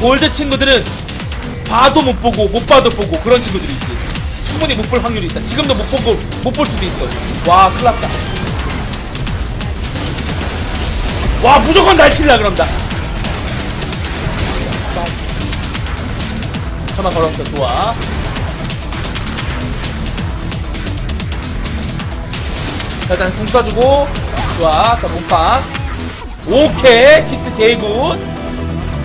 골드 친구들은 봐도 못 보고 못 봐도 보고 그런 친구들이 있지. 충분히 못 볼 확률이 있다. 지금도 못 보고 못 볼 수도 있어. 와 큰일났다. 와 무조건 날 칠라 그런다. 잠깐 걸었어. 좋아. 자 일단 공 쏴주고. 좋아. 자 몸빵 오케이. 칙스 개굿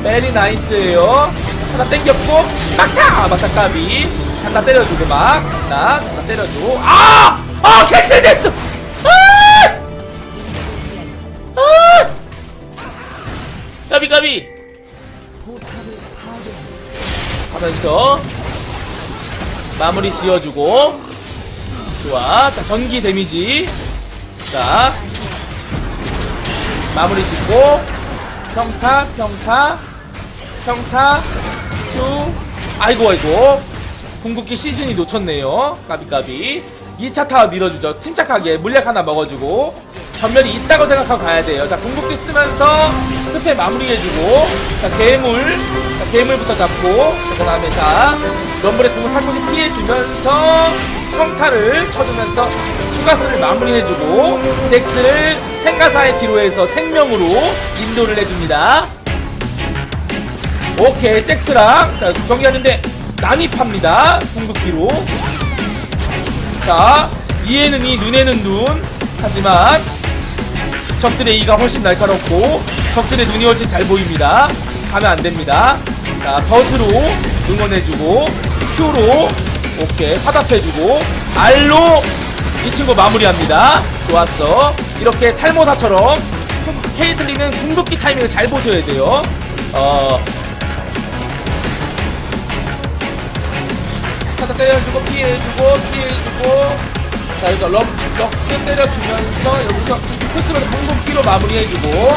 베리 나이스에요. 하나 땡겼고 막타! 막타 까비. 장난 때려주고 막. 장난 장난 때려주고. 아! 아 캔슬됐어! 아! 아! 까비 까비. 하면서 마무리 지어주고. 좋아. 자 전기 데미지. 자. 마무리 짓고. 평타 평타 평타 큐 아이고 아이고. 궁극기 시즌이 놓쳤네요. 까비까비. 2차 타워 밀어주죠. 침착하게 물약 하나 먹어주고. 전멸이 있다고 생각하고 가야 돼요. 자 궁극기 쓰면서 스페 마무리해주고. 자 괴물. 자 괴물부터 잡고. 그 다음에 자 럼블의 궁을 살포시 피해주면서 평타를 쳐주면서 추가스를 마무리해주고. 잭스를 생가사의 기로에서 생명으로 인도를 해줍니다 오케이 잭스랑. 자, 경기하는데 난입합니다. 궁극기로. 자 이에는 이 눈에는 눈. 하지만 적들의 이가 훨씬 날카롭고 적들의 눈이 훨씬 잘 보입니다. 가면 안됩니다. 자 덫으로 응원해주고 Q로 오케이 화답해주고 R로 이 친구 마무리합니다. 좋았어. 이렇게 살모사처럼 케이틀리는 궁극기 타이밍을 잘 보셔야 돼요. 어 살짝 때려주고 피해주고 피해주고. 자 여기서 럭, 럭스 때려주면서 여기서 코스로 궁극기로 마무리해주고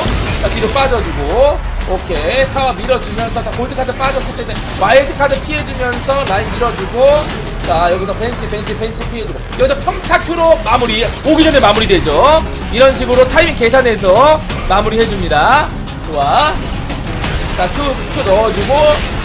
자 뒤로 빠져주고. 오케이. 타워 밀어주면서 자 골드카드 빠졌을 때 와일드카드 피해주면서 라인 밀어주고. 자 여기서 벤치 벤치 벤치 피해주고. 여기서 평타큐로 마무리 오기 전에 마무리되죠. 이런 식으로 타이밍 계산해서 마무리해줍니다. 좋아. 자, 큐, 큐 넣어주고,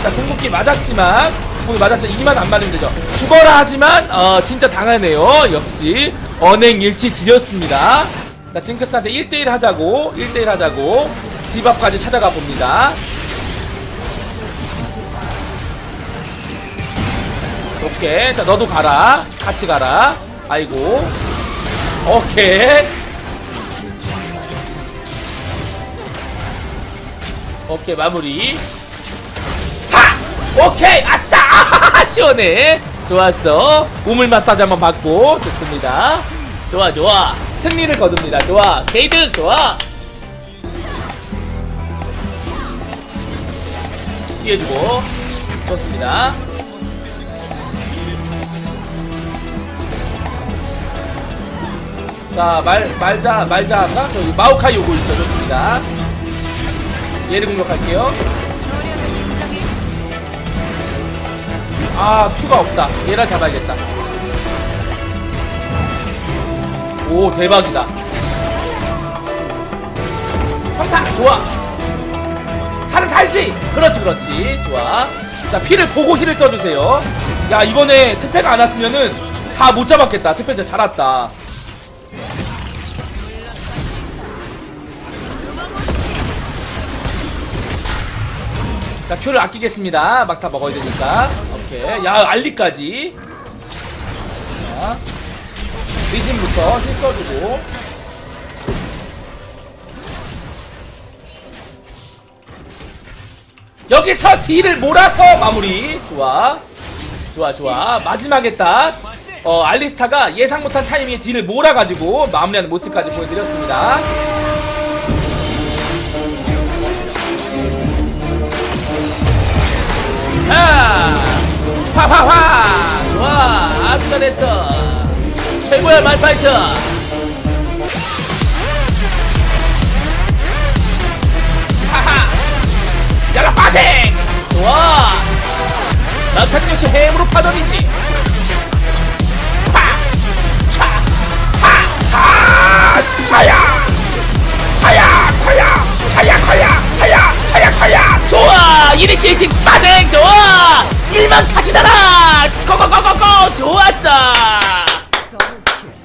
자, 궁극기 맞았지만, 궁극기 맞았지만, 이만 안 맞으면 되죠. 죽어라 하지만, 어, 진짜 당하네요. 역시, 언행일치 지렸습니다. 자, 징크스한테 1대1 하자고, 1대1 하자고, 집 앞까지 찾아가 봅니다. 오케이. 자, 너도 가라. 같이 가라. 아이고. 오케이. 오케이 마무리 하! 오케이 아하하, 시원해. 좋았어. 우물 마사지 한번 받고. 좋습니다. 좋아 좋아. 승리를 거둡니다. 좋아. 게이드 좋아. 피해주고. 좋습니다. 자 말 말자 말자. 한가 저기 마오카이 오고 있죠. 좋습니다. 얘를 공격할게요. 아, 큐가 없다. 얘를 잡아야겠다. 오, 대박이다. 평타! 좋아! 살은 달지! 그렇지, 그렇지. 좋아. 자, 피를 보고 힐을 써주세요. 야, 이번에 특패가 안 왔으면은 다 못 잡았겠다. 특패 진짜 잘 왔다. 자, 큐를 아끼겠습니다. 막타 먹어야 되니까. 오케이. 야, 알리까지. 자, 리진부터 힐 써주고. 여기서 딜을 몰아서 마무리. 좋아. 좋아, 좋아. 마지막에 딱, 어, 알리스타가 예상 못한 타이밍에 딜을 몰아가지고 마무리하는 모습까지 보여드렸습니다. 자, 파파파! 좋아, 아주 잘했어. 최고야, 말파이터! 하하! 야라 빠생! 좋아! 막탄 역시 해물로 파던이지! 파! 차! 하! 하! 차야! 하야! 하야! 하야! 하야! 하야! 하야! 좋아! 이니시에이팅 빠생 좋아 일만 가지다라 고고고고고 좋았어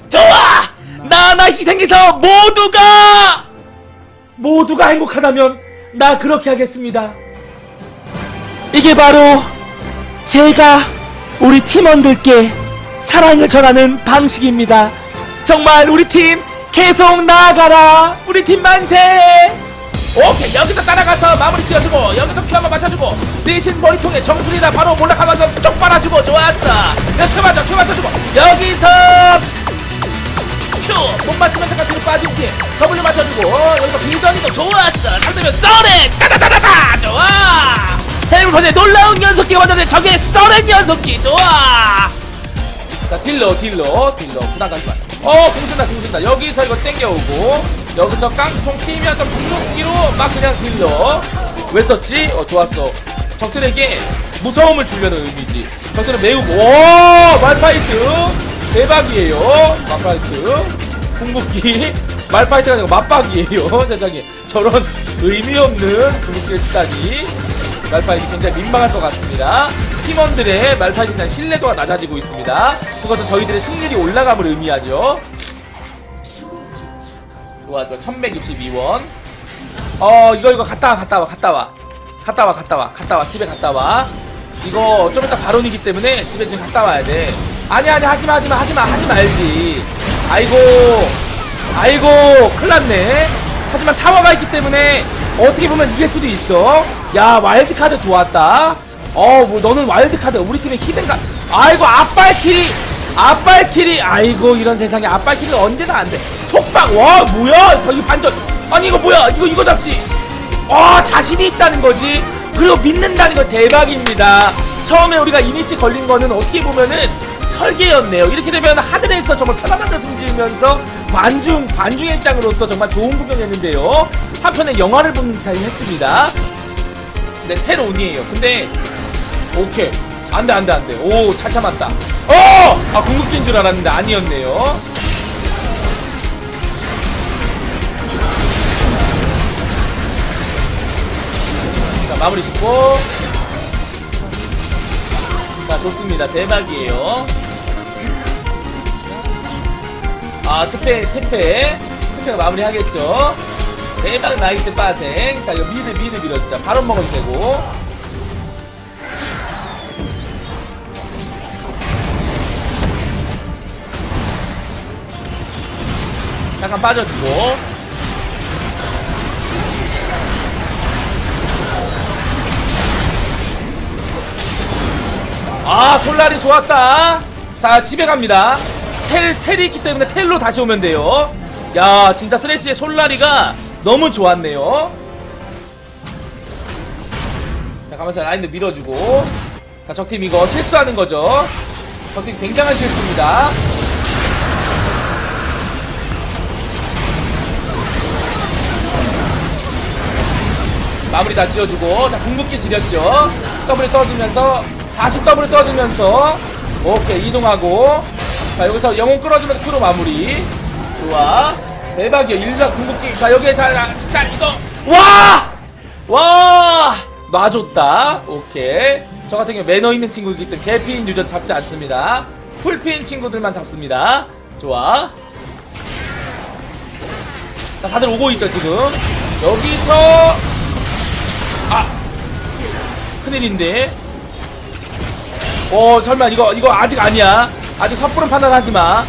좋아 나나 희생해서 모두가 모두가 행복하다면 나 그렇게 하겠습니다. 이게 바로 제가 우리 팀원들께 사랑을 전하는 방식입니다. 정말 우리 팀 계속 나아가라. 우리 팀 만세. 따라가서 마무리 지어주고 여기서 큐 한번 맞춰주고 대신 머리통에 정수리나 바로 몰락하면서 쪽 빨아주고 좋았어. 여기 큐 맞춰 큐 맞춰주고. 여기서 큐 못 맞추면 잠깐 뒤로 빠진 뒤 W 맞춰주고 어, 여기서 비전이도 좋았어. 상대면 써렌 따다다다다! 좋아! 헬물펀의 놀라운 연속기가 완전히 적의 썰은 연속기. 좋아. 자 딜러 딜러 딜러. 부담 가지 마. 어 공준다 공준다. 여기서 이거 땡겨오고 여기서 깡통 튀면서 궁극기로 막 그냥 딜러 왜 썼지? 어 좋았어. 적들에게 무서움을 주려는 의미지. 적들은 매우 오 말파이트! 대박이에요. 말파이트. 궁극기. 말파이트가 아니고 맞박이에요. 세상에. 저런 의미 없는 궁극기를 쓰다니 말파이트 굉장히 민망할 것 같습니다. 팀원들의 말파이트에 대한 신뢰도가 낮아지고 있습니다. 그것은 저희들의 승률이 올라감을 의미하죠. 좋아, 좋아. 1162원. 어, 이거, 이거 갔다 와, 갔다 와, 갔다 와. 갔다 와, 갔다 와, 갔다 와. 집에 갔다 와. 이거 좀 이따 발언이기 때문에 집에 지금 갔다 와야 돼. 아니, 아니, 하지 마, 하지 마, 하지 마, 하지 말지. 아이고, 아이고, 큰일 났네. 하지만 타워가 있기 때문에 어떻게 보면 이길 수도 있어. 야, 와일드카드 좋았다. 어, 뭐, 너는 와일드카드, 우리 팀의 히든가. 아이고, 앞발키리. 앞발키리. 아이고, 이런 세상에 앞발키리 언제나 안 돼. 촉박. 와, 뭐야. 이거 반전. 아니, 이거 뭐야. 이거, 이거 잡지. 어, 자신이 있다는 거지. 그리고 믿는다는 거 대박입니다. 처음에 우리가 이니시 걸린 거는 어떻게 보면은 설계였네요. 이렇게 되면 하늘에서 정말 편안한 데 숨지면서 관중, 관중의 입장으로서 정말 좋은 구경이었는데요. 한편에 영화를 보는 듯하긴 했습니다. 네, 테론이에요. 근데, 오케이. 안 돼, 안 돼, 안 돼. 오, 잘 참았다. 어! 아, 궁극기인 줄 알았는데 아니었네요. 자, 마무리 짓고. 자, 좋습니다. 대박이에요. 아, 특패, 특패. 특패가 마무리 하겠죠. 대박 나이스 빠생. 자, 이거 미드, 미드 밀어주자. 바로 먹어도 되고. 잠깐 빠져주고. 아 솔라리 좋았다 자 집에 갑니다 텔, 텔이 있기 때문에 텔로 다시 오면 돼요. 야 진짜 쓰레쉬의 솔라리가 너무 좋았네요. 자 가면서 라인도 밀어주고. 자 적팀 이거 실수하는 거죠. 적팀 굉장한 실수입니다. 마무리 다 지어주고. 자 궁극기 지렸죠. W 써주면서 다시 W 써주면서. 오케이 이동하고 자 여기서 영혼 끌어주면서 크로 마무리. 좋아. 대박이야. 일자 궁극기. 자 여기에 잘, 잘 이거. 와! 와! 놔줬다. 오케이. 저 같은 경우 매너 있는 친구이기 때문에 개피인 유저 잡지 않습니다. 풀피인 친구들만 잡습니다. 좋아. 자 다들 오고 있죠 지금? 여기서 아! 큰일인데. 어 설마 이거 이거 아직 아니야 아직 섣부른 판단하지 마.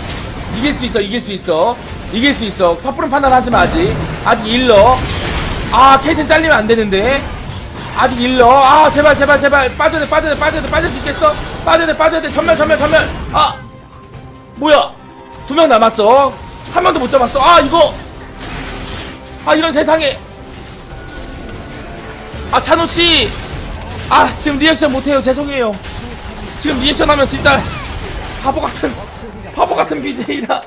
이길 수 있어 이길 수 있어. 이길 수 있어. 섣부른 판단하지 마 아직. 아직 일러 아 케이튼 잘리면 안 되는데. 아직 일러 아 제발 제발 제발. 빠져야 돼 빠져야 돼 빠져야 돼. 빠질 수 있겠어? 빠져야 돼 빠져야 돼. 전멸 전멸 전멸. 아! 뭐야? 두 명 남았어. 한 명도 못 잡았어. 아 이거! 아 이런 세상에. 아 찬호씨! 아 지금 리액션 못해요. 죄송해요. 지금 리액션 하면 진짜 바보 같은 바보 같은 BJ라.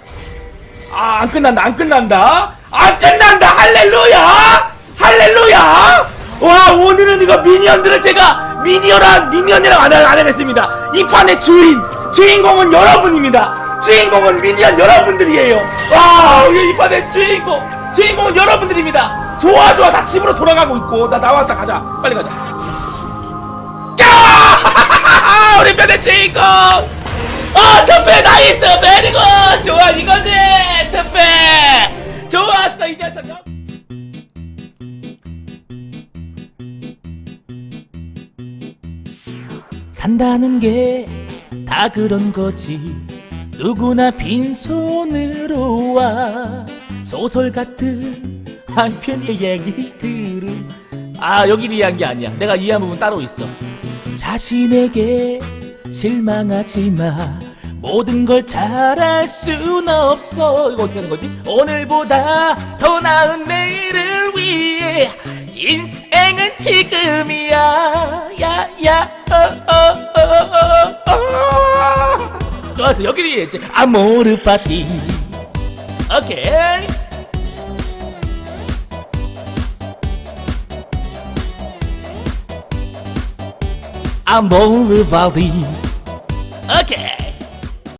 아 안 끝난다 안 끝난다. 안 끝난다! 할렐루야! 할렐루야! 와 오늘은 이거 미니언들을 제가 미니언한 미니언이라고 안, 하- 안 하겠습니다. 이 판의 주인 주인공은 여러분입니다. 주인공은 미니언 여러분들이에요. 와 이 판의 주인공 주인공은 여러분들입니다. 좋아 좋아. 다 집으로 돌아가고 있고. 나 나왔다. 가자. 빨리 가자. 우리 편의 주인공 아 특패 나이스 베리고 좋아 이거지 특패 좋았어 이 녀석. 산다는 게 다 그런 거지. 누구나 빈손으로 와. 소설 같은 한 편의 얘기들을. 아 여기 이해한 게 아니야. 내가 이해한 부분 따로 있어. 자신에게 실망하지 마 모든 걸 잘할 순 없어. 이거 어떻게 하는 거지? 오늘보다 더 나은 내일을 위해 인생은 지금이야. 야야 어어어어어 좋았어. 여기를 이해했지? 아모르 파티. 오케이. 아모르 파티. 오케이